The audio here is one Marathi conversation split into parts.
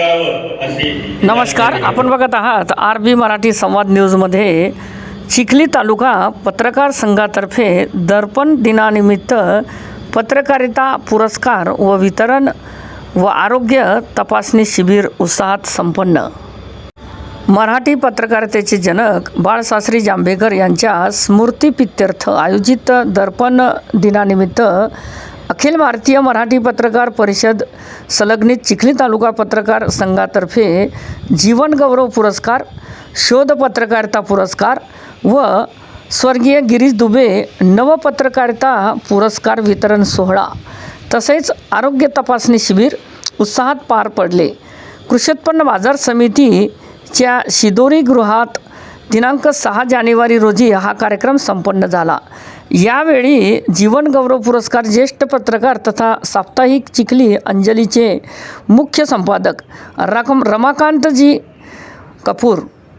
नमस्कार आपण बघत आहात आर बी मराठी संवाद न्यूजमध्ये चिखली तालुका पत्रकार संघातर्फे दर्पण दिनानिमित्त पत्रकारिता पुरस्कार व वितरण व आरोग्य तपासणी शिबिर उत्साहात संपन्न. मराठी पत्रकारितेचे जनक बाळशास्त्री जांभेकर यांच्या स्मृतिपित्यर्थ आयोजित दर्पण दिनानिमित्त अखिल भारतीय मराठी पत्रकार परिषद संलग्नित चिखली तालुका पत्रकार संघातर्फे जीवनगौरव पुरस्कार शोध पत्रकारिता पुरस्कार व स्वर्गीय गिरीश दुबे नवपत्रकारिता पुरस्कार वितरण सोहळा तसेच आरोग्य तपासणी शिबिर उत्साहात पार पडले. कृषी उत्पन्न बाजार समितीच्या शिदोरी गृहात दिनांक सहा जानेवारी रोजी हा कार्यक्रम संपन्न झाला. यावेळी जीवनगौरव पुरस्कार ज्येष्ठ पत्रकार तथा साप्ताहिक चिखली अंजलीचे मुख्य संपादक रकम रमाकांतजी कपूर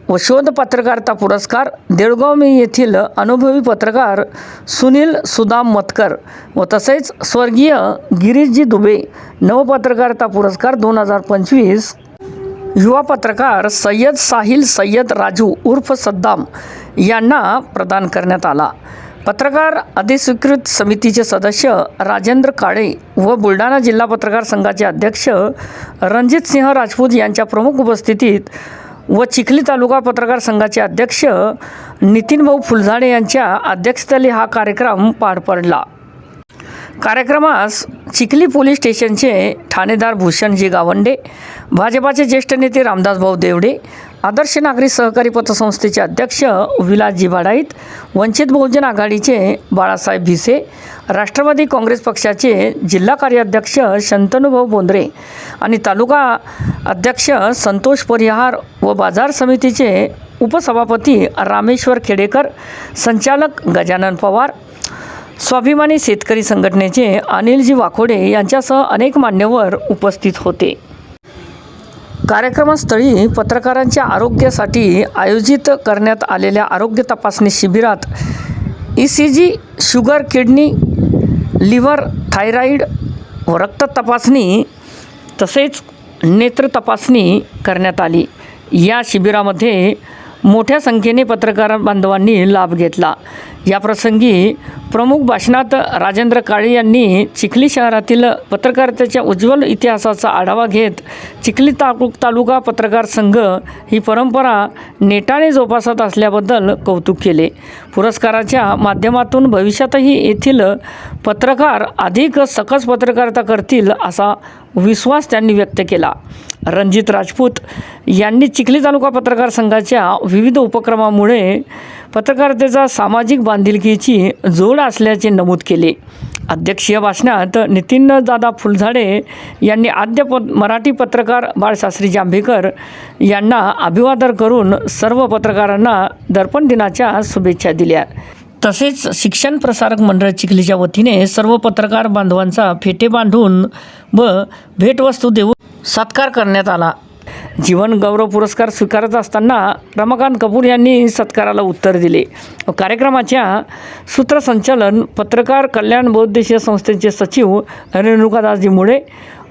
व शोध पत्रकारिता पुरस्कार देळगाव येथील अनुभवी पत्रकार सुनील सुदाम मतकर व तसेच स्वर्गीय गिरीशजी दुबे नवपत्रकारिता पुरस्कार दोन हजार पंचवीस. युवा पत्रकार सय्यद साहिल सय्यद राजू उर्फ सद्दाम यांना प्रदान करण्यात आला. पत्रकार अधिस्वीकृत समितीचे सदस्य राजेंद्र काळे व बुलढाणा जिल्हा पत्रकार संघाचे अध्यक्ष रणजित सिंह राजपूत यांच्या प्रमुख उपस्थितीत व चिखली तालुका पत्रकार संघाचे अध्यक्ष नितीनभाऊ फुलझाडे यांच्या अध्यक्षतेखाली हा कार्यक्रम पार पडला. कार्यक्रमास चिखली पोलीस स्टेशनचे ठाणेदार भूषणजी गावंडे भाजपाचे ज्येष्ठ नेते रामदासभाऊ देवडे आदर्श नागरी सहकारी पतसंस्थेचे अध्यक्ष विलासजी भाडाईत वंचित बहुजन आघाडीचे बाळासाहेब भिसे राष्ट्रवादी काँग्रेस पक्षाचे जिल्हा कार्याध्यक्ष शंतनुभाऊ बोंद्रे आणि तालुका अध्यक्ष संतोष परिहार व बाजार समितीचे उपसभापती रामेश्वर खेडेकर संचालक गजानन पवार. स्वाभिमानी शेतकरी संघटनेचे अनिलजी वाकोडे यांच्यासह अनेक मान्यवर उपस्थित होते. कार्यक्रमस्थळी पत्रकारांच्या आरोग्यासाठी आयोजित करण्यात आलेल्या आरोग्य तपासणी शिबिरात E C G sugar kidney liver thyroid व रक्त तपासणी तसेच नेत्र तपासणी करण्यात आली. या शिबिरामध्ये मोठ्या संख्येने पत्रकार बांधवांनी लाभ घेतला. याप्रसंगी प्रमुख भाषणात राजेंद्र काळे यांनी चिखली शहरातील पत्रकारितेच्या उज्ज्वल इतिहासाचा आढावा घेत चिखली तालु तालुका पत्रकार संघ ही परंपरा नेटाने जोपासत असल्याबद्दल कौतुक केले. पुरस्काराच्या माध्यमातून भविष्यातही येथील पत्रकार अधिक सकस पत्रकारिता करतील असा विश्वास त्यांनी व्यक्त केला. रणजित राजपूत यांनी चिखली तालुका पत्रकार संघाच्या विविध उपक्रमामुळे पत्रकारितेचा सामाजिक बांधिलकीची जोड असल्याचे नमूद केले. अध्यक्षीय भाषणात नितीन दादा फुलझाडे यांनी आद्य प मराठी पत्रकार बाळशास्त्री जांभेकर यांना अभिवादन करून सर्व पत्रकारांना दर्पण दिनाच्या शुभेच्छा दिल्या. तसेच शिक्षण प्रसारक मंडळ चिखलीच्या वतीने सर्व पत्रकार बांधवांचा फेटे बांधून व भेटवस्तू देऊन सत्कार करण्यात आला. जीवन गौरव पुरस्कार स्वीकारत असताना रमाकांत कपूर यांनी सत्काराला उत्तर दिले. कार्यक्रमाच्या सूत्रसंचालन पत्रकार कल्याण बहुद्देशीय संस्थेचे सचिव रेणुकादासजी मुळे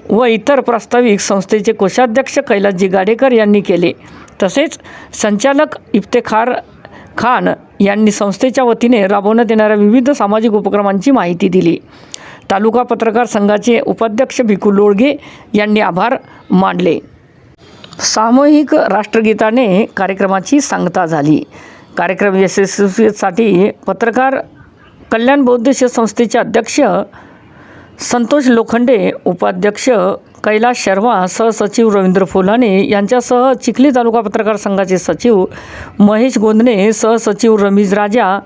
व इतर प्रास्ताविक संस्थेचे कोषाध्यक्ष कैलासजी गाडेकर यांनी केले. तसेच संचालक इफ्तेखार खान यांनी संस्थेच्या वतीने राबवण्यात येणाऱ्या विविध सामाजिक उपक्रमांची माहिती दिली. तालुका पत्रकार संघाचे उपाध्यक्ष भिकू लोळगे यांनी आभार मानले. सामूहिक राष्ट्रगीताने कार्यक्रमाची सांगता झाली. कार्यक्रम यशस्वीसाठी पत्रकार कल्याण बौद्धिक संस्थेचे अध्यक्ष संतोष लोखंडे उपाध्यक्ष कैलास शर्मा सहसचिव रवींद्र फुलाने यांच्यासह चिखली तालुका पत्रकार संघाचे सचिव महेश गोंदणे सहसचिव रमीज राजा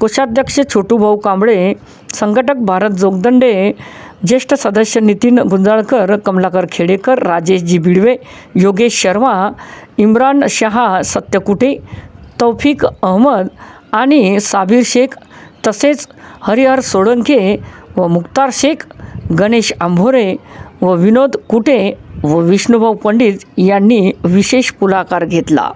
कोषाध्यक्ष छोटूभाऊ कांबळे संघटक भारत जोगदंडे ज्येष्ठ सदस्य नितीन गुंजाळकर कमलाकर खेडेकर राजेशजी बिडवे योगेश शर्मा इम्रान शहा सत्यकुटे तौफिक अहमद आणि साबीर शेख तसेच हरिहर सोळंके व मुक्तार शेख गणेश आंभोरे व विनोद कुटे व विष्णुभाऊ पंडित यांनी विशेष पुढाकार घेतला.